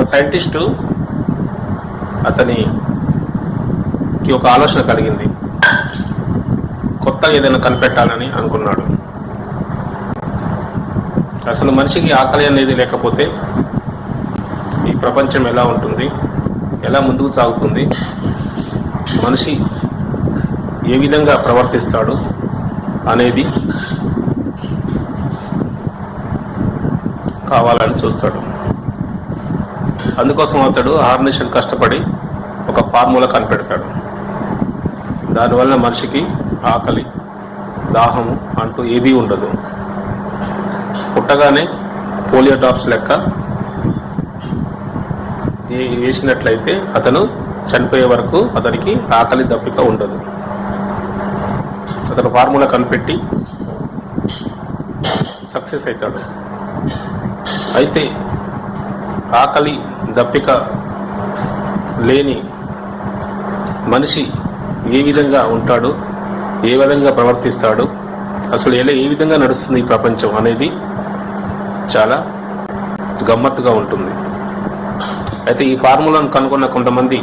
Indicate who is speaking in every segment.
Speaker 1: ఒక సైంటిస్టు అతనికి ఒక ఆలోచన కలిగింది. కొత్తగా ఏదైనా కనిపెట్టాలని అనుకున్నాడు. అసలు మనిషికి ఆకలి అనేది లేకపోతే ఈ ప్రపంచం ఎలా ఉంటుంది? ఎలా ముందుకు సాగుతుంది? మనిషి ఏ విధంగా ప్రవర్తిస్తాడు అనేది కావాలని చూస్తాడు. అందుకోసం అతడు ఆర్నేషన్ కష్టపడి ఒక ఫార్ములా కనిపెడతాడు. దానివల్ల మనిషికి ఆకలి దాహము అంటూ ఏదీ ఉండదు. పుట్టగానే పోలియో డ్రాప్స్ లెక్క వేసినట్లయితే అతను చనిపోయే వరకు అతనికి ఆకలి దప్పిక ఉండదు. అతను ఫార్ములా కనిపెట్టి సక్సెస్ అవుతాడు. అయితే ఆకలి దప్పిక లేని మనిషి ఏ విధంగా ఉంటాడు ఏ విధంగా ప్రవర్తిస్తాడు అసలు ఎలా ఏ విధంగా నడుస్తుంది ఈ ప్రపంచం అనేది చాలా గమ్మత్తుగా ఉంటుంది. అయితే ఈ ఫార్ములాను కనుగొన్న కొంతమంది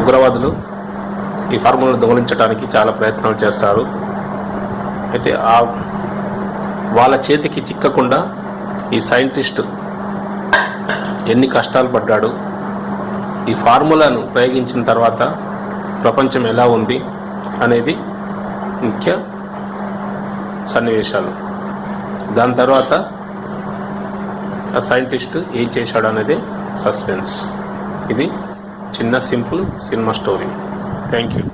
Speaker 1: ఉగ్రవాదులు ఈ ఫార్ములాను దొంగలించడానికి చాలా ప్రయత్నాలు చేస్తారు. అయితే ఆ వాళ్ళ చేతికి చిక్కకుండా ఈ సైంటిస్ట్ ఎన్ని కష్టాలు పడ్డాడు. ఈ ఫార్ములాను ప్రయోగించిన తర్వాత ప్రపంచం ఎలా ఉంది అనేది ముఖ్య సన్నివేశాలు. దాని తర్వాత ఆ సైంటిస్ట్ ఏం చేశాడు అనేది సస్పెన్స్. ఇది చిన్న simple cinema story. Thank you